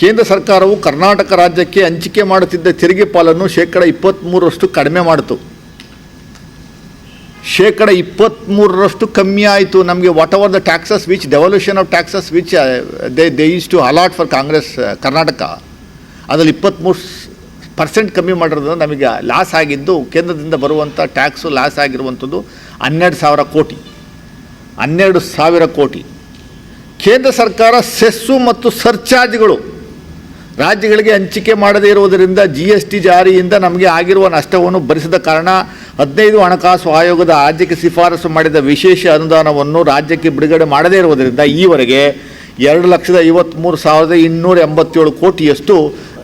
ಕೇಂದ್ರ ಸರ್ಕಾರವು ಕರ್ನಾಟಕ ರಾಜ್ಯಕ್ಕೆ ಹಂಚಿಕೆ ಮಾಡುತ್ತಿದ್ದ ತೆರಿಗೆ ಪಾಲನ್ನು ಶೇಕಡ ಇಪ್ಪತ್ತ್ಮೂರರಷ್ಟು ಕಡಿಮೆ ಮಾಡಿತು. ಶೇಕಡ ಇಪ್ಪತ್ತ್ಮೂರರಷ್ಟು ಕಮ್ಮಿ ಆಯಿತು. ನಮಗೆ what our the taxes which devolution of taxes which they they is to allot for Congress Karnataka ಅದರಲ್ಲಿ ಇಪ್ಪತ್ತ್ಮೂರು ಪರ್ಸೆಂಟ್ ಕಮ್ಮಿ ಮಾಡಿರೋದ್ರಿಂದ ನಮಗೆ ಲಾಸ್ ಆಗಿದ್ದು, ಕೇಂದ್ರದಿಂದ ಬರುವಂಥ ಟ್ಯಾಕ್ಸು ಲಾಸ್ ಆಗಿರುವಂಥದ್ದು ಹನ್ನೆರಡು ಸಾವಿರ ಕೋಟಿ. ಹನ್ನೆರಡು ಸಾವಿರ ಕೋಟಿ. ಕೇಂದ್ರ ಸರ್ಕಾರ ಸೆಸ್ಸು ಮತ್ತು ಸರ್ಚಾರ್ಜ್ಗಳು ರಾಜ್ಯಗಳಿಗೆ ಹಂಚಿಕೆ ಮಾಡದೇ ಇರುವುದರಿಂದ ಜಿ ಎಸ್ ಟಿ ಜಾರಿಯಿಂದ ನಮಗೆ ಆಗಿರುವ ನಷ್ಟವನ್ನು ಭರಿಸಿದ ಕಾರಣ ಹದಿನೈದು ಹಣಕಾಸು ಆಯೋಗದ ರಾಜ್ಯಕ್ಕೆ ಶಿಫಾರಸು ಮಾಡಿದ ವಿಶೇಷ ಅನುದಾನವನ್ನು ರಾಜ್ಯಕ್ಕೆ ಬಿಡುಗಡೆ ಮಾಡದೇ ಇರುವುದರಿಂದ ಈವರೆಗೆ ಎರಡು ಲಕ್ಷದ ಐವತ್ತ್ಮೂರು ಸಾವಿರದ ಇನ್ನೂರ ಎಂಬತ್ತೇಳು ಕೋಟಿಯಷ್ಟು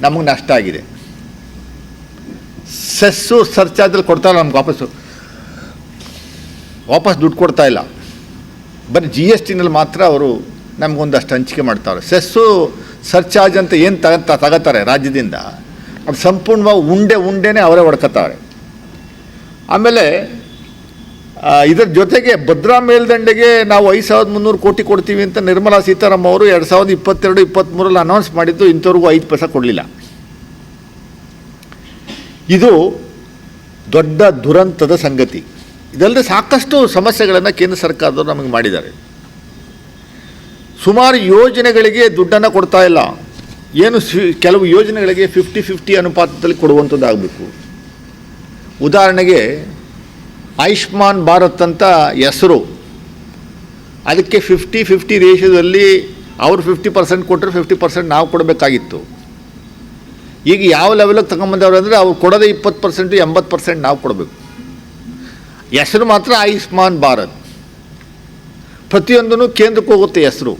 ನಮಗೆ ನಷ್ಟ ಆಗಿದೆ. ಸೆಸ್ಸು ಸರ್ಚಾರ್ಜಲ್ಲಿ ಕೊಡ್ತಾ ಇಲ್ಲ ನಮ್ಗೆ ವಾಪಸ್ಸು. ವಾಪಸ್ ದುಡ್ಡು ಕೊಡ್ತಾ ಇಲ್ಲ. ಬರೀ ಜಿ ಎಸ್ ಟಿನಲ್ಲಿ ಮಾತ್ರ ಅವರು ನಮಗೊಂದಷ್ಟು ಹಂಚಿಕೆ ಮಾಡ್ತಾವ್ರೆ ಸೆಸ್ಸು ಸರ್ಚಾರ್ಜ್ ಅಂತ ಏನು ತಗ ತಗೋತಾರೆ ರಾಜ್ಯದಿಂದ, ಅದು ಸಂಪೂರ್ಣವಾಗಿ ಉಂಡೆ, ಉಂಡೆನೇ ಅವರೇ ಹೊಡ್ಕೋತಾರೆ. ಆಮೇಲೆ ಇದರ ಜೊತೆಗೆ ಭದ್ರಾ ಮೇಲ್ದಂಡೆಗೆ ನಾವು ಐದು ಸಾವಿರದ ಮುನ್ನೂರು ಕೋಟಿ ಕೊಡ್ತೀವಿ ಅಂತ ನಿರ್ಮಲಾ ಸೀತಾರಾಮ್ ಅವರು ಎರಡು ಸಾವಿರದ ಇಪ್ಪತ್ತೆರಡು ಇಪ್ಪತ್ತ್ಮೂರಲ್ಲಿ ಅನೌನ್ಸ್ ಮಾಡಿದ್ದು ಇಂಥವ್ರಿಗೂ ಐದು ಪೈಸೆ ಕೊಡಲಿಲ್ಲ. ಇದು ದೊಡ್ಡ ದುರಂತದ ಸಂಗತಿ. ಇದಲ್ಲದೆ ಸಾಕಷ್ಟು ಸಮಸ್ಯೆಗಳನ್ನು ಕೇಂದ್ರ ಸರ್ಕಾರದವರು ನಮಗೆ ಮಾಡಿದ್ದಾರೆ. ಸುಮಾರು ಯೋಜನೆಗಳಿಗೆ ದುಡ್ಡನ್ನು ಕೊಡ್ತಾ ಇಲ್ಲ. ಏನು ಕೆಲವು ಯೋಜನೆಗಳಿಗೆ ಫಿಫ್ಟಿ ಫಿಫ್ಟಿ ಅನುಪಾತದಲ್ಲಿ ಕೊಡುವಂಥದ್ದಾಗಬೇಕು. ಉದಾಹರಣೆಗೆ, ಆಯುಷ್ಮಾನ್ ಭಾರತ್ ಅಂತ ಹೆಸರು. ಅದಕ್ಕೆ ಫಿಫ್ಟಿ ಫಿಫ್ಟಿ ರೇಷಿಯೋದಲ್ಲಿ ಅವರು ಫಿಫ್ಟಿ ಪರ್ಸೆಂಟ್ ಕೊಟ್ಟರೆ ಫಿಫ್ಟಿ ಪರ್ಸೆಂಟ್ ನಾವು ಕೊಡಬೇಕಾಗಿತ್ತು. ಈಗ ಯಾವ ಲೆವೆಲಿಗೆ ತಗೊಂಬಂದವ್ರು ಅಂದರೆ ಅವ್ರು ಕೊಡೋದೇ ಇಪ್ಪತ್ತು ಪರ್ಸೆಂಟು ಎಂಬತ್ತು ಪರ್ಸೆಂಟ್ ನಾವು ಕೊಡಬೇಕು. ಹೆಸರು ಮಾತ್ರ ಆಯುಷ್ಮಾನ್ ಭಾರತ್. ಪ್ರತಿಯೊಂದನ್ನು ಕೇಂದ್ರಕ್ಕೆ ಹೋಗುತ್ತೆ ಹೆಸರು.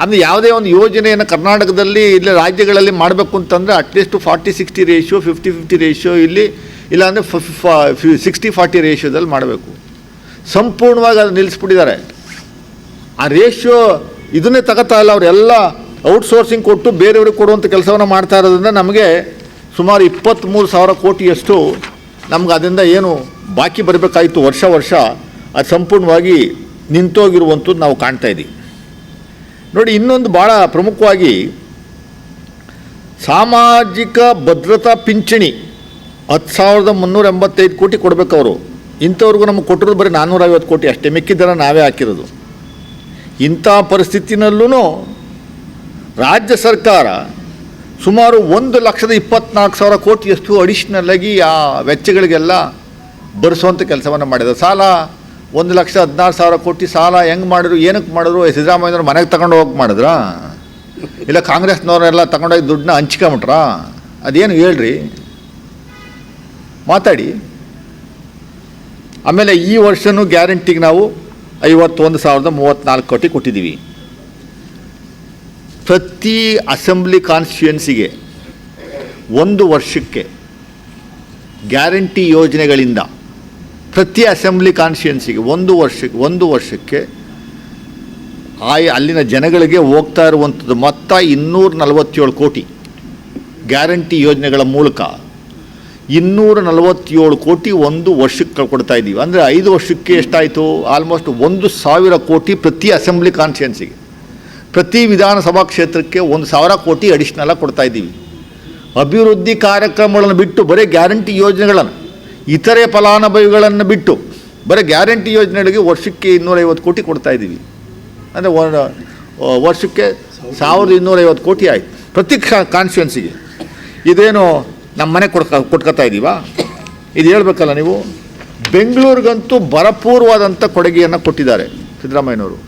ಅಂದರೆ ಯಾವುದೇ ಒಂದು ಯೋಜನೆಯನ್ನು ಕರ್ನಾಟಕದಲ್ಲಿ ಇಲ್ಲ ರಾಜ್ಯಗಳಲ್ಲಿ ಮಾಡಬೇಕು ಅಂತಂದರೆ at least forty sixty ratio fifty fifty ratio ಇಲ್ಲಿ, ಇಲ್ಲಾಂದರೆ ಸಿಕ್ಸ್ಟಿ ಫಾರ್ಟಿ ರೇಷಿಯೋದಲ್ಲಿ ಮಾಡಬೇಕು. ಸಂಪೂರ್ಣವಾಗಿ ಅದು ನಿಲ್ಲಿಸ್ಬಿಟ್ಟಿದ್ದಾರೆ. ಆ ರೇಷಿಯೋ ಇದನ್ನೇ ತಗೋತಾ ಇಲ್ಲ ಅವರೆಲ್ಲ ಔಟ್ಸೋರ್ಸಿಂಗ್ ಕೊಟ್ಟು ಬೇರೆಯವ್ರಿಗೆ ಕೊಡುವಂಥ ಕೆಲಸವನ್ನು ಮಾಡ್ತಾ ಇರೋದ್ರಿಂದ ನಮಗೆ ಸುಮಾರು ಇಪ್ಪತ್ತ್ಮೂರು ಸಾವಿರ ಕೋಟಿಯಷ್ಟು ನಮ್ಗೆ ಅದರಿಂದ ಏನು ಬಾಕಿ ಬರಬೇಕಾಯಿತು ವರ್ಷ ವರ್ಷ, ಅದು ಸಂಪೂರ್ಣವಾಗಿ ನಿಂತೋಗಿರುವಂಥದ್ದು ನಾವು ಕಾಣ್ತಾ ಇದ್ದೀವಿ ನೋಡಿ, ಇನ್ನೊಂದು ಭಾಳ ಪ್ರಮುಖವಾಗಿ ಸಾಮಾಜಿಕ ಭದ್ರತಾ ಪಿಂಚಣಿ ಹತ್ತು ಸಾವಿರದ ಮುನ್ನೂರ ಎಂಬತ್ತೈದು ಕೋಟಿ ಕೊಡಬೇಕು ಅವರು. ಇಂಥವ್ರಿಗೂ ನಮಗೆ ಕೊಟ್ಟಿರೋದು ಬರೀ ನಾನ್ನೂರೈವತ್ತು ಕೋಟಿ. ಅಷ್ಟೇ ಮಿಕ್ಕಿದ್ದರ ನಾವೇ ಹಾಕಿರೋದು. ಇಂಥ ಪರಿಸ್ಥಿತಿನಲ್ಲೂ ರಾಜ್ಯ ಸರ್ಕಾರ ಸುಮಾರು ಒಂದು ಲಕ್ಷದ ಇಪ್ಪತ್ನಾಲ್ಕು ಸಾವಿರ ಕೋಟಿಯಷ್ಟು ಅಡಿಷ್ನಲ್ಲಾಗಿ ಆ ವೆಚ್ಚಗಳಿಗೆಲ್ಲ ಬರೆಸುವಂಥ ಕೆಲಸವನ್ನು ಮಾಡಿದೆ. ಸಾಲ ಒಂದು ಲಕ್ಷ ಹದಿನಾರು ಸಾವಿರ ಕೋಟಿ ಸಾಲ ಹೆಂಗೆ ಮಾಡಿದ್ರು ಏನಕ್ಕೆ ಮಾಡಿದ್ರು ಸಿದ್ದರಾಮಯ್ಯನವ್ರು ಮನೆಗೆ ತಗೊಂಡು ಹೋಗಿ ಮಾಡಿದ್ರಾ? ಇಲ್ಲ ಕಾಂಗ್ರೆಸ್ನವರೆಲ್ಲ ತಗೊಂಡೋಗಿ ದುಡ್ಡನ್ನ ಹಂಚ್ಕೊಂಬಿಟ್ರಾ? ಅದೇನು ಹೇಳ್ರಿ? ಮಾತಾಡಿ. ಆಮೇಲೆ ಈ ವರ್ಷನೂ ಗ್ಯಾರಂಟಿಗೆ ನಾವು ಐವತ್ತೊಂದು ಸಾವಿರದ ಮೂವತ್ತ್ನಾಲ್ಕು ಕೋಟಿ ಕೊಟ್ಟಿದ್ದೀವಿ. ಪ್ರತಿ ಅಸೆಂಬ್ಲಿ ಕಾನ್ಸ್ಟಿಟ್ಯೂಯನ್ಸಿಗೆ ಒಂದು ವರ್ಷಕ್ಕೆ ಗ್ಯಾರಂಟಿ ಯೋಜನೆಗಳಿಂದ ಪ್ರತಿ ಅಸೆಂಬ್ಲಿ ಕಾನ್ಸ್ಟಿಟ್ಯೆನ್ಸಿಗೆ ಒಂದು ವರ್ಷಕ್ಕೆ ಒಂದು ವರ್ಷಕ್ಕೆ ಆಯಾ ಅಲ್ಲಿನ ಜನಗಳಿಗೆ ಹೋಗ್ತಾ ಇರುವಂಥದ್ದು ಮೊತ್ತ ಇನ್ನೂರ ನಲವತ್ತೇಳು ಕೋಟಿ. ಗ್ಯಾರಂಟಿ ಯೋಜನೆಗಳ ಮೂಲಕ ಇನ್ನೂರ ನಲವತ್ತೇಳು ಕೋಟಿ ಒಂದು ವರ್ಷಕ್ಕೆ ಕೊಡ್ತಾ ಇದ್ದೀವಿ. ಅಂದರೆ ಐದು ವರ್ಷಕ್ಕೆ ಎಷ್ಟಾಯಿತು? ಆಲ್ಮೋಸ್ಟ್ ಒಂದು ಸಾವಿರ ಕೋಟಿ ಪ್ರತಿ ಅಸೆಂಬ್ಲಿ ಕಾನ್ಸ್ಟಿಟ್ಯೆನ್ಸಿಗೆ ಪ್ರತಿ ವಿಧಾನಸಭಾ ಕ್ಷೇತ್ರಕ್ಕೆ ಒಂದು ಸಾವಿರ ಕೋಟಿ ಅಡಿಷ್ನಲಾಗಿ ಕೊಡ್ತಾ ಇದ್ದೀವಿ. ಅಭಿವೃದ್ಧಿ ಕಾರ್ಯಕ್ರಮಗಳನ್ನು ಬಿಟ್ಟು ಬರೀ ಗ್ಯಾರಂಟಿ ಯೋಜನೆಗಳನ್ನು ಇತರೆ ಫಲಾನುಭವಿಗಳನ್ನು ಬಿಟ್ಟು ಬರೀ ಗ್ಯಾರಂಟಿ ಯೋಜನೆಗಳಿಗೆ ವರ್ಷಕ್ಕೆ ಇನ್ನೂರೈವತ್ತು ಕೋಟಿ ಕೊಡ್ತಾ ಇದ್ದೀವಿ. ಅಂದರೆ ವರ್ಷಕ್ಕೆ ಸಾವಿರದ ಇನ್ನೂರೈವತ್ತು ಕೋಟಿ ಆಯಿತು ಪ್ರತಿ ಕಾನ್ಸ್ಟಿಟ್ಯೂನ್ಸಿಗೆ ಇದೇನು ನಮ್ಮ ಮನೆ ಕೊಡ್ಕ, ಕೊಟ್ಕೊತಾ ಇದ್ದೀವಾ ಇದು ಹೇಳ್ಬೇಕಲ್ಲ ನೀವು? ಬೆಂಗಳೂರಿಗಂತೂ ಭರಪೂರ್ವವಾದಂಥ ಕೊಡುಗೆಯನ್ನು ಕೊಟ್ಟಿದ್ದಾರೆ ಸಿದ್ದರಾಮಯ್ಯನವರು.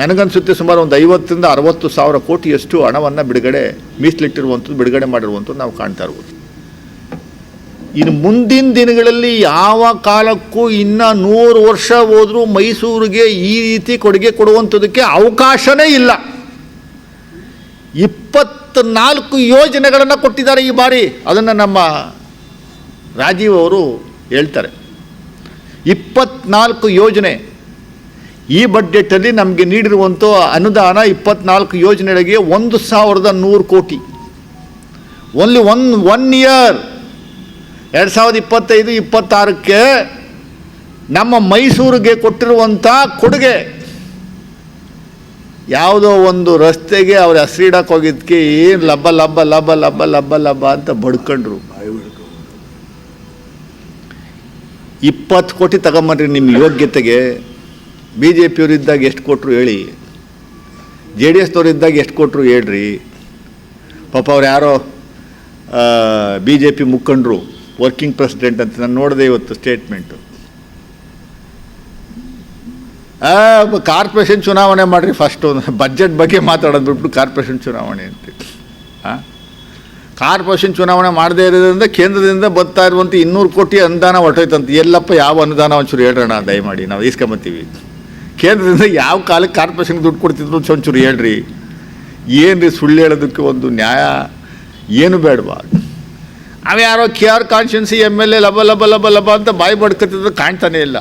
ನನಗನ್ಸುತ್ತೆ ಸುಮಾರು ಒಂದು ಐವತ್ತರಿಂದ ಅರವತ್ತು ಸಾವಿರ ಕೋಟಿಯಷ್ಟು ಹಣವನ್ನು ಬಿಡುಗಡೆ ಮೀಸಲಿಟ್ಟಿರುವಂಥದ್ದು, ಬಿಡುಗಡೆ ಮಾಡಿರುವಂಥದ್ದು ನಾವು ಕಾಣ್ತಾ ಇರ್ಬೋದು. ಇನ್ನು ಮುಂದಿನ ದಿನಗಳಲ್ಲಿ ಯಾವ ಕಾಲಕ್ಕೂ ಇನ್ನು ನೂರು ವರ್ಷ ಹೋದರೂ ಮೈಸೂರಿಗೆ ಈ ರೀತಿ ಕೊಡುಗೆ ಕೊಡುವಂಥದ್ದಕ್ಕೆ ಅವಕಾಶನೇ ಇಲ್ಲ. ಇಪ್ಪತ್ನಾಲ್ಕು ಯೋಜನೆಗಳನ್ನು ಕೊಟ್ಟಿದ್ದಾರೆ ಈ ಬಾರಿ. ಅದನ್ನು ನಮ್ಮ ರಾಜೀವ್ ಅವರು ಹೇಳ್ತಾರೆ. ಇಪ್ಪತ್ನಾಲ್ಕು ಯೋಜನೆ. ಈ ಬಡ್ಜೆಟಲ್ಲಿ ನಮಗೆ ನೀಡಿರುವಂಥ ಅನುದಾನ ಇಪ್ಪತ್ನಾಲ್ಕು ಯೋಜನೆಗಳಿಗೆ ಒಂದು ಸಾವಿರದ ನೂರು ಕೋಟಿ. ಓನ್ಲಿ ಒನ್ ಒನ್ ಇಯರ್ ಎರಡು ಸಾವಿರದ ಇಪ್ಪತ್ತೈದು, ಇಪ್ಪತ್ತಾರಕ್ಕೆ ನಮ್ಮ ಮೈಸೂರಿಗೆ ಕೊಟ್ಟಿರುವಂಥ ಕೊಡುಗೆ. ಯಾವುದೋ ಒಂದು ರಸ್ತೆಗೆ ಅವ್ರ ಹಸಿರಿಡಕ್ಕೆ ಹೋಗಿದ್ದಕ್ಕೆ ಏನು ಲಬ್ಬ ಲಬ್ಬ ಲಬ್ಬ ಲಬ್ಬ ಲಬ್ಬ ಲಬ್ಬ ಅಂತ ಬಡ್ಕೊಂಡ್ರು. ಇಪ್ಪತ್ತು ಕೋಟಿ ತಗೊಂಬನ್ರಿ ನಿಮ್ಮ ಯೋಗ್ಯತೆಗೆ. ಬಿ ಜೆ ಪಿಯವ್ರು ಇದ್ದಾಗ ಎಷ್ಟು ಕೊಟ್ಟರು ಹೇಳಿ. ಜೆ ಡಿ ಎಸ್ನವ್ರು ಇದ್ದಾಗ ಎಷ್ಟು ಕೊಟ್ಟರು ಹೇಳ್ರಿ. ಪಾಪ ಅವ್ರು ಯಾರೋ ಬಿ ಜೆ ಪಿ ಮುಖಂಡರು. ವರ್ಕಿಂಗ್ ಪ್ರೆಸಿಡೆಂಟ್ ಅಂತ ನಾನು ನೋಡಿದೆ ಇವತ್ತು ಸ್ಟೇಟ್ಮೆಂಟು ಕಾರ್ಪೊರೇಷನ್ ಚುನಾವಣೆ ಮಾಡಿರಿ ಫಸ್ಟು ಬಜೆಟ್ ಬಗ್ಗೆ ಮಾತಾಡೋದು ಬಿಟ್ಬಿಟ್ಟು ಕಾರ್ಪೊರೇಷನ್ ಚುನಾವಣೆ ಅಂತ ಹಾಂ ಕಾರ್ಪೊರೇಷನ್ ಚುನಾವಣೆ ಮಾಡದೇ ಇರೋದ್ರಿಂದ ಕೇಂದ್ರದಿಂದ ಬರ್ತಾ ಇರುವಂಥ ಇನ್ನೂರು ಕೋಟಿ ಅನುದಾನ ಹೊರಟೋಯ್ತಂತ. ಎಲ್ಲಪ್ಪ, ಯಾವ ಅನುದಾನ ಒಂಚೂರು ಹೇಳೋಣ ದಯಮಾಡಿ, ನಾವು ಇಸ್ಕೊಂಬತ್ತೀವಿ ಕೇಂದ್ರದಿಂದ ಯಾವ ಕಾಲಕ್ಕೆ ಕಾರ್ಪೊರೇಷನ್ಗೆ ದುಡ್ಡು ಕೊಡ್ತಿದ್ರು ಒಂಚೂರು ಹೇಳ್ರಿ. ಏನು ರೀ ಸುಳ್ಳು ಹೇಳೋದಕ್ಕೆ ಒಂದು ನ್ಯಾಯ? ಏನು ಬೇಡವಾ? ಅವ ಯಾರೋ K R constituency M L A ಲಬ ಲಬ ಲಬ ಲಬ ಅಂತ ಬಾಯಿ ಬಡ್ಕತ್ತಿದ್ರು ಕಾಣ್ತಾನೆ ಇಲ್ಲ.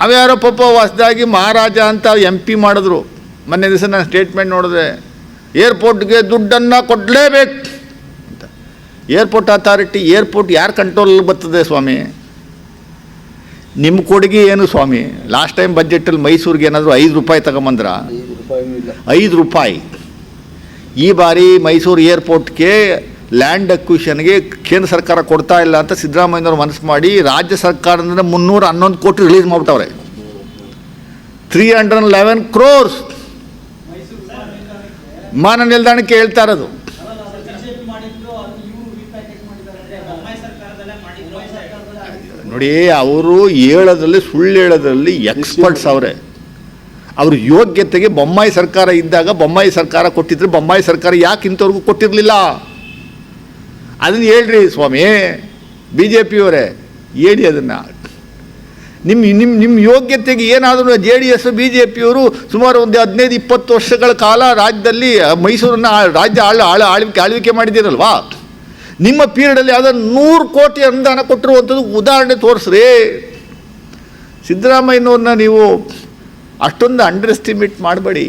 ಅವ ಯಾರೋ ಪಾಪ ಹೊಸದಾಗಿ ಮಹಾರಾಜ ಅಂತ ಎಂ ಪಿ ಮಾಡಿದ್ರು. ಮೊನ್ನೆ ದಿವಸ ನಾನು ಸ್ಟೇಟ್ಮೆಂಟ್ ನೋಡಿದೆ ಏರ್ಪೋರ್ಟ್ಗೆ ದುಡ್ಡನ್ನು ಕೊಡಲೇಬೇಕು. ಅಂತ. ಏರ್ಪೋರ್ಟ್ ಅಥಾರಿಟಿ ಏರ್ಪೋರ್ಟ್ ಯಾರು ಕಂಟ್ರೋಲಲ್ಲಿ ಬರ್ತದೆ ಸ್ವಾಮಿ? ನಿಮ್ಮ ಕೊಡುಗೆ ಏನು ಸ್ವಾಮಿ? ಲಾಸ್ಟ್ ಟೈಮ್ ಬಜೆಟಲ್ಲಿ ಮೈಸೂರಿಗೆ ಏನಾದರೂ ಐದು ರೂಪಾಯಿ ತಗೊಂಬಂದ್ರ? ಐದು ರೂಪಾಯಿ. ಈ ಬಾರಿ ಮೈಸೂರು ಏರ್ಪೋರ್ಟ್ಗೆ ಲ್ಯಾಂಡ್ ಅಕ್ವಿಷನ್ಗೆ ಕೇಂದ್ರ ಸರ್ಕಾರ ಕೊಡ್ತಾ ಇಲ್ಲ ಅಂತ ಸಿದ್ದರಾಮಯ್ಯನವ್ರು ಮನಸ್ಸು ಮಾಡಿ ರಾಜ್ಯ ಸರ್ಕಾರದಿಂದ ಮುನ್ನೂರ ಹನ್ನೊಂದು ಕೋಟಿ ರಿಲೀಸ್ ಮಾಡ್ಬಿಟ್ಟವ್ರೆ. ತ್ರೀ ಹಂಡ್ರೆಡ್ ಲೆವೆನ್ ಕ್ರೋರ್ಸ್ ವಿಮಾನ ನಿಲ್ದಾಣಕ್ಕೆ ಹೇಳ್ತಾ ಇರೋದು. ನೋಡಿ, ಅವರು ಹೇಳೋದ್ರಲ್ಲಿ, ಸುಳ್ಳು ಹೇಳೋದ್ರಲ್ಲಿ ಎಕ್ಸ್ಪರ್ಟ್ಸ್ ಅವರೇ. ಅವ್ರ ಯೋಗ್ಯತೆಗೆ ಬೊಮ್ಮಾಯಿ ಸರ್ಕಾರ ಇದ್ದಾಗ ಬೊಮ್ಮಾಯಿ ಸರ್ಕಾರ ಕೊಟ್ಟಿದ್ರೆ ಬೊಮ್ಮಾಯಿ ಸರ್ಕಾರ ಯಾಕೆ ಇಂಥವ್ರಿಗೂ ಕೊಟ್ಟಿರಲಿಲ್ಲ? ಅದನ್ನು ಹೇಳ್ರಿ ಸ್ವಾಮಿ ಬಿ ಜೆ ಪಿಯವರೇ ಹೇಳಿ ಅದನ್ನು. ನಿಮ್ಮ ನಿಮ್ಮ ನಿಮ್ಮ ಯೋಗ್ಯತೆಗೆ ಏನಾದರೂ J D S B J ಪಿಯವರು ಸುಮಾರು ಒಂದು ಹದಿನೈದು, ಇಪ್ಪತ್ತು ವರ್ಷಗಳ ಕಾಲ ರಾಜ್ಯದಲ್ಲಿ ಮೈಸೂರನ್ನ ರಾಜ್ಯ ಆಳ ಆಳ, ಆಳ್ವಿಕೆ ಆಳ್ವಿಕೆ ಮಾಡಿದ್ದೀರಲ್ವಾ? ನಿಮ್ಮ ಪೀರಿಯಡಲ್ಲಿ ಯಾವುದೋ ನೂರು ಕೋಟಿ ಅನುದಾನ ಕೊಟ್ಟಿರುವಂಥದ್ದು ಉದಾಹರಣೆ ತೋರಿಸ್ರಿ. ಸಿದ್ದರಾಮಯ್ಯನವ್ರನ್ನ ನೀವು ಅಷ್ಟೊಂದು ಅಂಡರ್ ಎಸ್ಟಿಮೇಟ್ ಮಾಡಬೇಡಿ.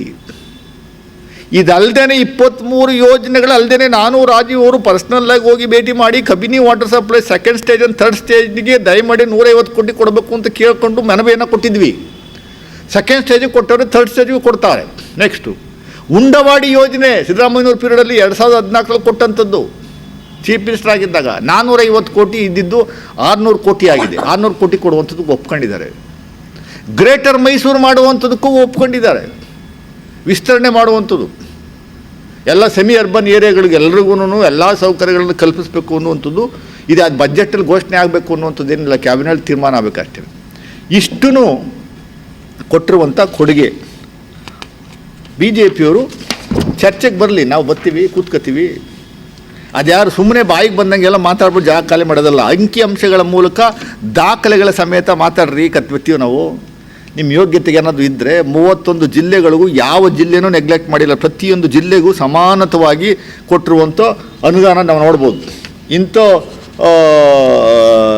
ಇದಲ್ದೇ ಇಪ್ಪತ್ತ್ಮೂರು ಯೋಜನೆಗಳು ಅಲ್ಲದೆ ನಾನು, ರಾಜೀವ್ ಅವರು ಪರ್ಸ್ನಲ್ಲಾಗಿ ಹೋಗಿ ಭೇಟಿ ಮಾಡಿ Kabini water supply second stage and third ಸ್ಟೇಜ್ಗೆ ದಯಮಾಡಿ ನೂರೈವತ್ತು ಕೋಟಿ ಕೊಡಬೇಕು ಅಂತ ಕೇಳಿಕೊಂಡು ಮನವಿಯನ್ನು ಕೊಟ್ಟಿದ್ವಿ. ಸೆಕೆಂಡ್ ಸ್ಟೇಜಿಗೆ ಕೊಟ್ಟವರು ಥರ್ಡ್ ಸ್ಟೇಜಿಗೂ ಕೊಡ್ತಾರೆ. ನೆಕ್ಸ್ಟು ಉಂಡವಾಡಿ ಯೋಜನೆ ಸಿದ್ದರಾಮಯ್ಯವ್ರ ಪೀರಿಯಡಲ್ಲಿ ಎರಡು ಸಾವಿರದ ಹದಿನಾಲ್ಕರಲ್ಲಿ ಕೊಟ್ಟಂಥದ್ದು. ಚೀಫ್ ಮಿನಿಸ್ಟರ್ ಆಗಿದ್ದಾಗ ನಾನ್ನೂರೈವತ್ತು ಕೋಟಿ ಇದ್ದಿದ್ದು ಆರುನೂರು ಕೋಟಿ ಆಗಿದೆ. ಆರುನೂರು ಕೋಟಿ ಕೊಡುವಂಥದ್ದು ಒಪ್ಕೊಂಡಿದ್ದಾರೆ. ಗ್ರೇಟರ್ ಮೈಸೂರು ಮಾಡುವಂಥದ್ದಕ್ಕೂ ಒಪ್ಕೊಂಡಿದ್ದಾರೆ. ವಿಸ್ತರಣೆ ಮಾಡುವಂಥದ್ದು. ಎಲ್ಲ ಸೆಮಿ ಅರ್ಬನ್ ಏರಿಯಾಗಳಿಗೆ ಎಲ್ರಿಗೂ ಎಲ್ಲ ಸೌಕರ್ಯಗಳನ್ನು ಕಲ್ಪಿಸಬೇಕು ಅನ್ನುವಂಥದ್ದು, ಇದು ಅದು ಬಜೆಟಲ್ಲಿ ಘೋಷಣೆ ಆಗಬೇಕು ಅನ್ನುವಂಥದ್ದು ಏನಿಲ್ಲ ಕ್ಯಾಬಿನೆಟ್ ತೀರ್ಮಾನ ಆಗಬೇಕಷ್ಟೇ. ಇಷ್ಟೂ ಕೊಟ್ಟಿರುವಂಥ ಕೊಡುಗೆ. ಬಿ ಜೆ ಪಿಯವರು ಚರ್ಚೆಗೆ ಬರಲಿ, ನಾವು ಬರ್ತೀವಿ, ಕೂತ್ಕೋತೀವಿ. ಅದ್ಯಾರು ಸುಮ್ಮನೆ ಬಾಯಿಗೆ ಬಂದಂಗೆಲ್ಲ ಮಾತಾಡ್ಬಿಟ್ಟು ಜಾಗ ಖಾಲಿ ಮಾಡೋದಲ್ಲ, ಅಂಕಿ ಅಂಶಗಳ ಮೂಲಕ ದಾಖಲೆಗಳ ಸಮೇತ ಮಾತಾಡ್ರಿ ಕತ್ಬತ್ತೀವಿ ನಾವು. ನಿಮ್ಮ ಯೋಗ್ಯತೆಗೆ ಏನಾದರೂ ಇದ್ದರೆ ಮೂವತ್ತೊಂದು ಜಿಲ್ಲೆಗಳಿಗೂ ಯಾವ ಜಿಲ್ಲೆನೂ ನೆಗ್ಲೆಕ್ಟ್ ಮಾಡಿಲ್ಲ. ಪ್ರತಿಯೊಂದು ಜಿಲ್ಲೆಗೂ ಸಮಾನತವಾಗಿ ಕೊಟ್ಟಿರುವಂಥ ಅನುದಾನ ನಾವು ನೋಡ್ಬೋದು. ಇಂಥ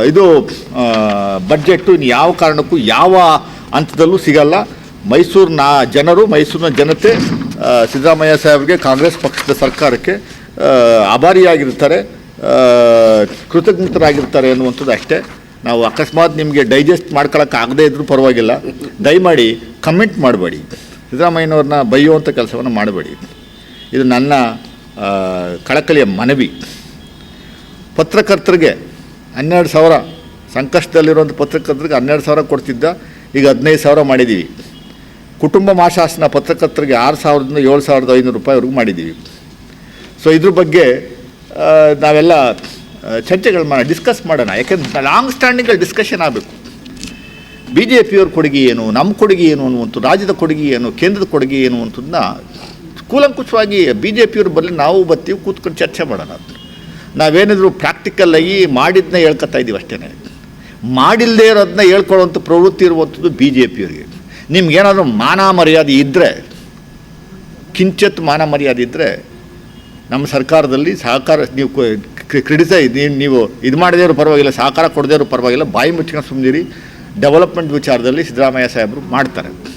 ಇದು ಬಡ್ಜೆಟ್ಟು ಇನ್ನು ಯಾವ ಕಾರಣಕ್ಕೂ ಯಾವ ಹಂತದಲ್ಲೂ ಸಿಗಲ್ಲ. ಮೈಸೂರಿನ ಜನರು, ಮೈಸೂರಿನ ಜನತೆ ಸಿದ್ದರಾಮಯ್ಯ ಸಾಹೇಬ್ರಿಗೆ ಕಾಂಗ್ರೆಸ್ ಪಕ್ಷದ ಸರ್ಕಾರಕ್ಕೆ ಆಭಾರಿಯಾಗಿರ್ತಾರೆ ಕೃತಜ್ಞತರಾಗಿರ್ತಾರೆ ಅನ್ನುವಂಥದ್ದು ಅಷ್ಟೇ. ನಾವು ಅಕಸ್ಮಾತ್ ನಿಮಗೆ ಡೈಜೆಸ್ಟ್ ಮಾಡ್ಕೊಳಕ್ಕೆ ಆಗದೇ ಇದ್ರೂ ಪರವಾಗಿಲ್ಲ. ದಯಮಾಡಿ ಕಮೆಂಟ್ ಮಾಡಬೇಡಿ. ಸಿದ್ದರಾಮಯ್ಯನವ್ರನ್ನ ಬೈಯುವಂಥ ಕೆಲಸವನ್ನು ಮಾಡಬೇಡಿ. ಇದು ನನ್ನ ಕಳಕಳಿಯ ಮನವಿ. ಪತ್ರಕರ್ತರಿಗೆ ಹನ್ನೆರಡು ಸಾವಿರ, ಸಂಕಷ್ಟದಲ್ಲಿರುವಂಥ ಪತ್ರಕರ್ತರಿಗೆ ಹನ್ನೆರಡು ಸಾವಿರ ಕೊಡ್ತಿದ್ದ, ಈಗ ಹದಿನೈದು ಸಾವಿರ ಮಾಡಿದ್ದೀವಿ. ಕುಟುಂಬ ಮಾಶಾಸನ ಪತ್ರಕರ್ತರಿಗೆ ಆರು ಸಾವಿರದಿಂದ ಏಳು ಸಾವಿರದ ಐನೂರು ರೂಪಾಯಿವರೆಗೂ ಮಾಡಿದ್ದೀವಿ. ಸೊ ಇದ್ರ ಬಗ್ಗೆ ನಾವೆಲ್ಲ ಚರ್ಚೆಗಳು ಮಾಡೋಣ ಡಿಸ್ಕಸ್ ಮಾಡೋಣ. ಯಾಕೆಂದ್ರೆ ಲಾಂಗ್ ಸ್ಟ್ಯಾಂಡಿಂಗಲ್ಲಿ ಡಿಸ್ಕಷನ್ ಆಗಬೇಕು. ಬಿ ಜೆ ಪಿಯವ್ರ ಕೊಡುಗೆ ಏನು ನಮ್ಮ ಕೊಡುಗೆ ಏನು ಅನ್ನುವಂಥ ರಾಜ್ಯದ ಕೊಡುಗೆ ಏನು, ಕೇಂದ್ರದ ಕೊಡುಗೆ ಏನು ಅಂತದನ್ನ ಕೂಲಂಕುಷವಾಗಿ ಬಿ ಜೆ ಪಿಯವ್ರ ಬರಲಿ ನಾವು ಬರ್ತೀವಿ ಕೂತ್ಕೊಂಡು ಚರ್ಚೆ ಮಾಡೋಣ ನಾವೇನಿದ್ರು ಪ್ರಾಕ್ಟಿಕಲ್ಲಾಗಿ ಮಾಡಿದ್ನ ಹೇಳ್ಕೊತಾ ಇದ್ದೀವಿ ಅಷ್ಟೇ ಮಾಡಿಲ್ಲದೆ ಇರೋದನ್ನ ಹೇಳ್ಕೊಳ್ಳೋವಂಥ ಪ್ರವೃತ್ತಿ ಇರುವಂಥದ್ದು ಬಿ ಜೆ ಪಿಯವರಿಗೆ ನಿಮ್ಗೇನಾದರೂ ಮಾನ ಮರ್ಯಾದೆ ಇದ್ದರೆ ಕಿಂಚತ್ ಮಾನ ಮರ್ಯಾದೆ ಇದ್ದರೆ ನಮ್ಮ ಸರ್ಕಾರದಲ್ಲಿ ಸಹಕಾರ, ನೀವು ಕ್ರಿಟಿಸೈಸ್ ನೀವು ಇದು ಮಾಡದೇ ಇರೋ ಪರವಾಗಿಲ್ಲ, ಸಹಕಾರ ಕೊಡದೇ ಇರೋ ಪರವಾಗಿಲ್ಲ, ಬಾಯಿ ಮುಚ್ಕೊಂಡು ಸುಮ್ಮನಿರಿ ಡೆವಲಪ್ಮೆಂಟ್ ವಿಚಾರದಲ್ಲಿ ಸಿದ್ದರಾಮಯ್ಯ ಸಾಹೇಬರು ಮಾಡ್ತಾರೆ.